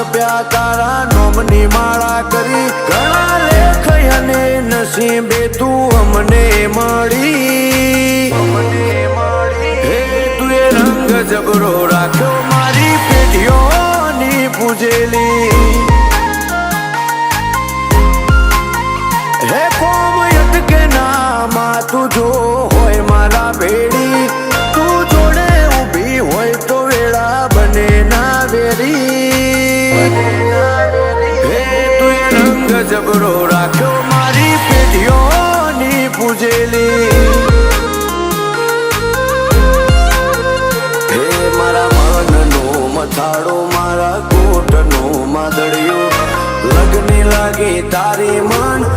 આપ્યા તારા નોમની માળા કરી. ઘણા લેખ અને નસીબે તું અમને મળી. અમને મળી હે તું એ રંગ જબરો રાખ્યો મારી પેઢીઓની એ રંગ જબરો રાખ્યો મારી પેઢીઓની પૂજેલી. હે મારા મનનો મથાળો, મારા કોટનો માદળિયો, લગ્ન લાગે તારી મન